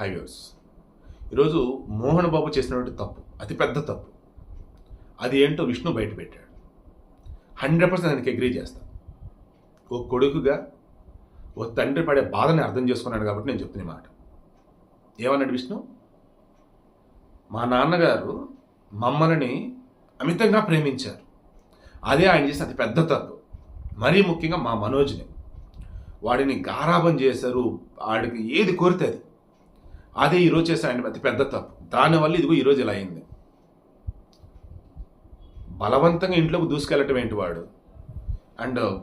Highways. ఈరోజు మోహన్ బాబు చేసినటువంటి తప్పు అతి పెద్ద తప్పు. అది ఏంటో విష్ణు బయట పెట్టాడు. హండ్రెడ్ పర్సెంట్ దానికి అగ్రీ చేస్తా. ఓ కొడుకుగా ఓ తండ్రి పడే బాధని అర్థం చేసుకున్నాడు కాబట్టి నేను చెప్తున్న మాట. ఏమన్నాడు విష్ణు? మా నాన్నగారు మమ్మల్ని అమితంగా ప్రేమించారు. అదే ఆయన చేసిన అతి పెద్ద తప్పు. మరీ ముఖ్యంగా మా మనోజ్ని. వాడిని గారాభం చేశారు. వాడికి ఏది కోరితే అది. అదే ఈరోజు చేసిన ఆయన అతి పెద్ద తప్పు. దానివల్ల ఇదిగో ఈరోజు ఇలా అయింది. బలవంతంగా ఇంట్లోకి దూసుకెళ్ళటం ఏంటి వాడు? అండ్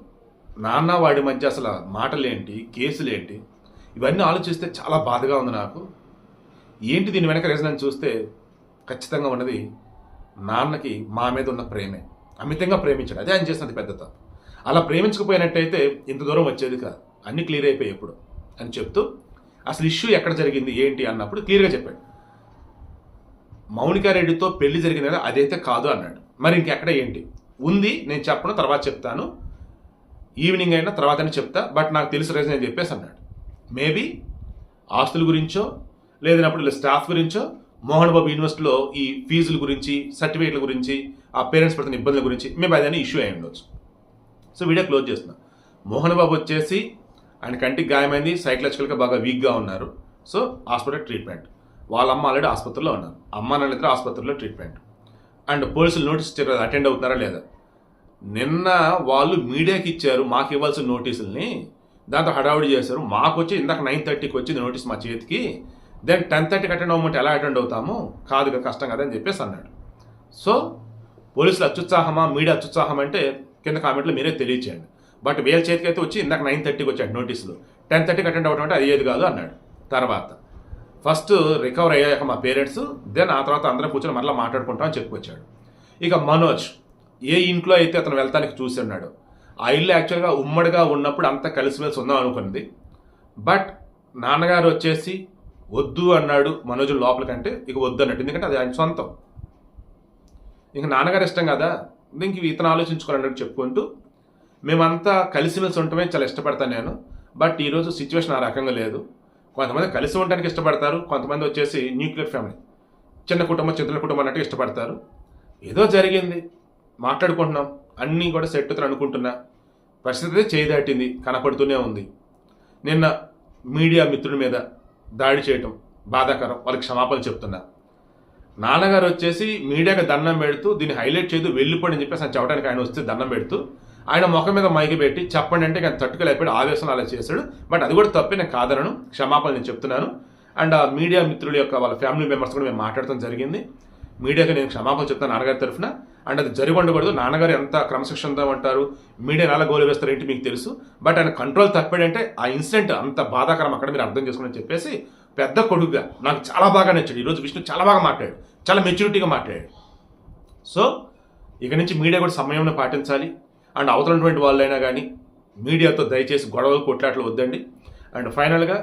నాన్న వాడి మధ్య అసలు మాటలేంటి? కేసులేంటి? ఇవన్నీ ఆలోచిస్తే చాలా బాధగా ఉంది నాకు. ఏంటి దీని వెనక రీజన్ అని చూస్తే ఖచ్చితంగా ఉన్నది నాన్నకి మా మీద ఉన్న ప్రేమే. అమితంగా ప్రేమించాడు. అదే ఆయన చేసినది పెద్ద తప్పు. అలా ప్రేమించకపోయినట్టయితే ఇంత దూరం వచ్చేది కాదు. అన్నీ క్లియర్ అయిపోయి ఎప్పుడు? అని చెప్తూ అసలు ఇష్యూ ఎక్కడ జరిగింది ఏంటి అన్నప్పుడు క్లియర్గా చెప్పాడు. మౌనికారెడ్డితో పెళ్ళి జరిగింది కదా అదైతే కాదు అన్నాడు. మరి ఇంకెక్కడ ఏంటి? ఉంది నేను చెప్పను తర్వాత చెప్తాను. ఈవినింగ్ అయినా తర్వాతనే చెప్తా బట్ నాకు తెలిసి రీజన్ అని చెప్పేసి అన్నాడు. మేబీ ఆస్తుల గురించో లేదన్నప్పుడు ఇలా స్టాఫ్ గురించో మోహన్ బాబు యూనివర్సిటీలో ఈ ఫీజుల గురించి సర్టిఫికేట్ల గురించి ఆ పేరెంట్స్ పడుతున్న ఇబ్బందుల గురించి మేము అదని ఇష్యూ అయి ఉండొచ్చు. సో వీడియో క్లోజ్ చేస్తున్నాం. మోహన్ బాబు వచ్చేసి ఆయన కంటికి గాయమైంది సైకలాజికల్గా బాగా వీక్గా ఉన్నారు. So hospital treatment. వాళ్ళ అమ్మ ఆల్రెడీ ఆసుపత్రిలో ఉన్నారు. అమ్మ ఇద్దరు ఆసుపత్రిలో ట్రీట్మెంట్. అండ్ పోలీసులు నోటీస్ ఇచ్చారు అటెండ్ అవుతున్నారా లేదా? నిన్న వాళ్ళు మీడియాకి ఇచ్చారు మాకు ఇవ్వాల్సిన నోటీసుల్ని. దాంతో హడావుడి చేశారు. మాకు వచ్చి ఇందాక నైన్ థర్టీకి వచ్చింది నోటీస్ మా చేతికి. దెన్ టెన్ థర్టీకి అటెండ్ అవ్వమంటే ఎలా అటెండ్ అవుతాము? కాదు కష్టం కదా అని చెప్పేసి అన్నాడు. సో పోలీసులు అత్యుత్సాహమా మీడియా అత్యుత్సాహం అంటే కింద కామెంట్లో మీరే తెలియచేయండి. బట్ వీళ్ళ చేతికి అయితే వచ్చి ఇందాక నైన్ థర్టీకి వచ్చాడు నోటీసులు. టెన్ థర్టీకి అటెండ్ అవ్వడం అంటే అయ్యేది కాదు అన్నాడు. తర్వాత ఫస్ట్ రికవర్ అయ్యాక మా పేరెంట్స్ దెన్ ఆ తర్వాత అందరం కూర్చొని మరలా మాట్లాడుకుంటాం అని చెప్పుకొచ్చాడు ఇక మనోజ్ ఏ ఇంట్లో అయితే అతను వెళ్తానికి చూసి ఉన్నాడు ఆ ఇల్లు యాక్చువల్గా ఉమ్మడిగా ఉన్నప్పుడు అంతా కలిసిమెలిసి ఉందాం అనుకుంది బట్ నాన్నగారు వచ్చేసి వద్దు అన్నాడు మనోజు లోపలికంటే ఇక వద్దు అన్నట్టు. ఎందుకంటే అది ఆయన సొంతం. ఇంక నాన్నగారు ఇష్టం కదా ఇంక ఇతను ఆలోచించుకోవాలన్నట్టు చెప్పుకుంటూ మేమంతా కలిసిమెలిసి ఉండటమే చాలా ఇష్టపడతాను నేను. బట్ ఈరోజు సిచ్యువేషన్ ఆ రకంగా లేదు. కొంతమంది కలిసి ఉండడానికి ఇష్టపడతారు కొంతమంది వచ్చేసి న్యూక్లియర్ ఫ్యామిలీ. చిన్న కుటుంబం చిన్న కుటుంబం అన్నట్టు ఇష్టపడతారు. ఏదో జరిగింది. మాట్లాడుకుంటున్నాం. అన్నీ కూడా సెట్ అవుతారు అనుకుంటున్నా. పరిస్థితి అయితే చేయి కనపడుతూనే ఉంది. నిన్న మీడియా మిత్రుడి మీద దాడి చేయటం బాధాకరం. వాళ్ళకి క్షమాపణ చెప్తున్నా. నాన్నగారు వచ్చేసి మీడియాకి దండం పెడుతూ దీన్ని హైలైట్ చేయదు వెళ్ళిపోండి అని చెప్పేసి ఆయన చెప్పడానికి ఆయన వస్తే దండం పెడుతూ ఆయన ముఖం మీద మైకి పెట్టి చెప్పండి అంటే కానీ తట్టుకోలేకపోయాడు ఆవేశం అలా చేశాడు. బట్ అది కూడా తప్పే నేను కాదనను. క్షమాపణ నేను చెప్తున్నాను. అండ్ ఆ మీడియా మిత్రుల యొక్క వాళ్ళ ఫ్యామిలీ మెంబర్స్ కూడా మేము మాట్లాడటం జరిగింది. మీడియాకి నేను క్షమాపణ చెప్తాను నాన్నగారి తరఫున. అండ్ అది జరిగి ఉండకూడదు నాన్నగారు ఎంత క్రమశిక్షణతో ఉంటారు మీడియాని ఎలా గోలు వేస్తారు ఏంటి మీకు తెలుసు? బట్ ఆయన కంట్రోల్ తప్పాడంటే ఆ ఇన్సిడెంట్ అంత బాధాకరం అక్కడ మీరు అర్థం చేసుకుని చెప్పేసి పెద్ద కొడుకుగా నాకు చాలా బాగా నచ్చాడు. ఈరోజు విష్ణు చాలా బాగా మాట్లాడాడు. చాలా మెచ్యూరిటీగా మాట్లాడాడు. సో ఇక నుంచి మీడియా కూడా సమయంలో పాటించాలి. అండ్ అవతలటువంటి వాళ్ళైనా కానీ మీడియాతో దయచేసి గొడవలు కొట్లాట్లు వద్దండి. అండ్ ఫైనల్గా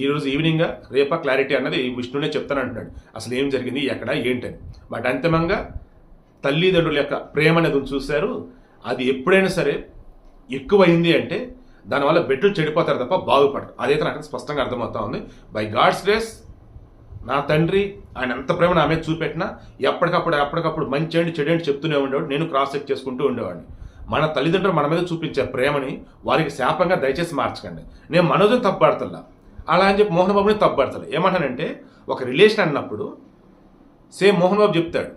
ఈరోజు ఈవినింగ్గా రేపా క్లారిటీ అన్నది విష్ణునే చెప్తానంటున్నాడు అసలు ఏం జరిగింది ఎక్కడ ఏంటని. బట్ అంతిమంగా తల్లిదండ్రుల యొక్క ప్రేమ అనేది చూశారు. అది ఎప్పుడైనా సరే ఎక్కువైంది అంటే దానివల్ల బెడ్లు చెడిపోతారు తప్ప బాగుపడరు. అదైతే నాకు స్పష్టంగా అర్థమవుతా ఉంది. బై గాడ్స్ గ్రేస్ నా తండ్రి ఆయన ఎంత ప్రేమ నా మీద చూపెట్టినా ఎప్పటికప్పుడు ఎప్పటికప్పుడు మంచి అండి చెడు ఏంటి చెప్తూనే ఉండేవాడు. నేను క్రాస్ చెక్ చేసుకుంటూ ఉండేవాడిని. మన తల్లిదండ్రులు మన మీద చూపించే ప్రేమని వారికి శాపంగా దయచేసి మార్చకండి. నేను మనోజుని తప్పుపడతల్లా అలా అని చెప్పి మోహన్ బాబుని తప్పుపడతలే ఏమంటానంటే ఒక రిలేషన్ అన్నప్పుడు సేమ్ మోహన్ బాబు చెప్తాడు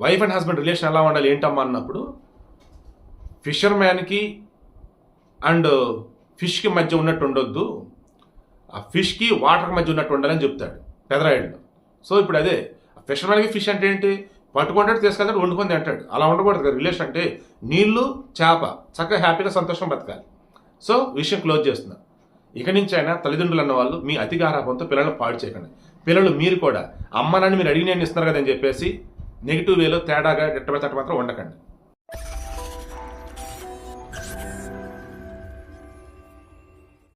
వైఫ్ అండ్ హస్బెండ్ రిలేషన్ ఎలా ఉండాలి ఏంటమ్మా? అన్నప్పుడు ఫిషర్ మ్యాన్కి అండ్ ఫిష్కి మధ్య ఉన్నట్టు ఉండొద్దు. ఆ ఫిష్కి వాటర్కి మధ్య ఉన్నట్టు ఉండాలని చెప్తాడు పెదరాయుడులో. సో ఇప్పుడు అదే ఫిషర్ మ్యాన్కి ఫిష్ అంటే ఏంటి? పట్టుకుంటాడు తీసుకెళ్తాడు వండుకొని తింటాడు. అలా ఉండకూడదు కదా రిలేషన్ అంటే నీళ్ళు చేప. చక్కగా హ్యాపీగా సంతోషం బతకాలి. సో విషయం క్లోజ్ చేస్తున్నా. ఇక నుంచి అయినా తల్లిదండ్రులు అన్న వాళ్ళు మీ అతిగారాపంతో పిల్లలను పాడు చేయకండి. పిల్లలు మీరు కూడా అమ్మ నాన్న మీరు అడిగి నేను ఇస్తున్నారు కదా అని చెప్పేసి నెగిటివ్ వేలో తేడాగా ఎట్టబడితే మాత్రం ఉండకండి.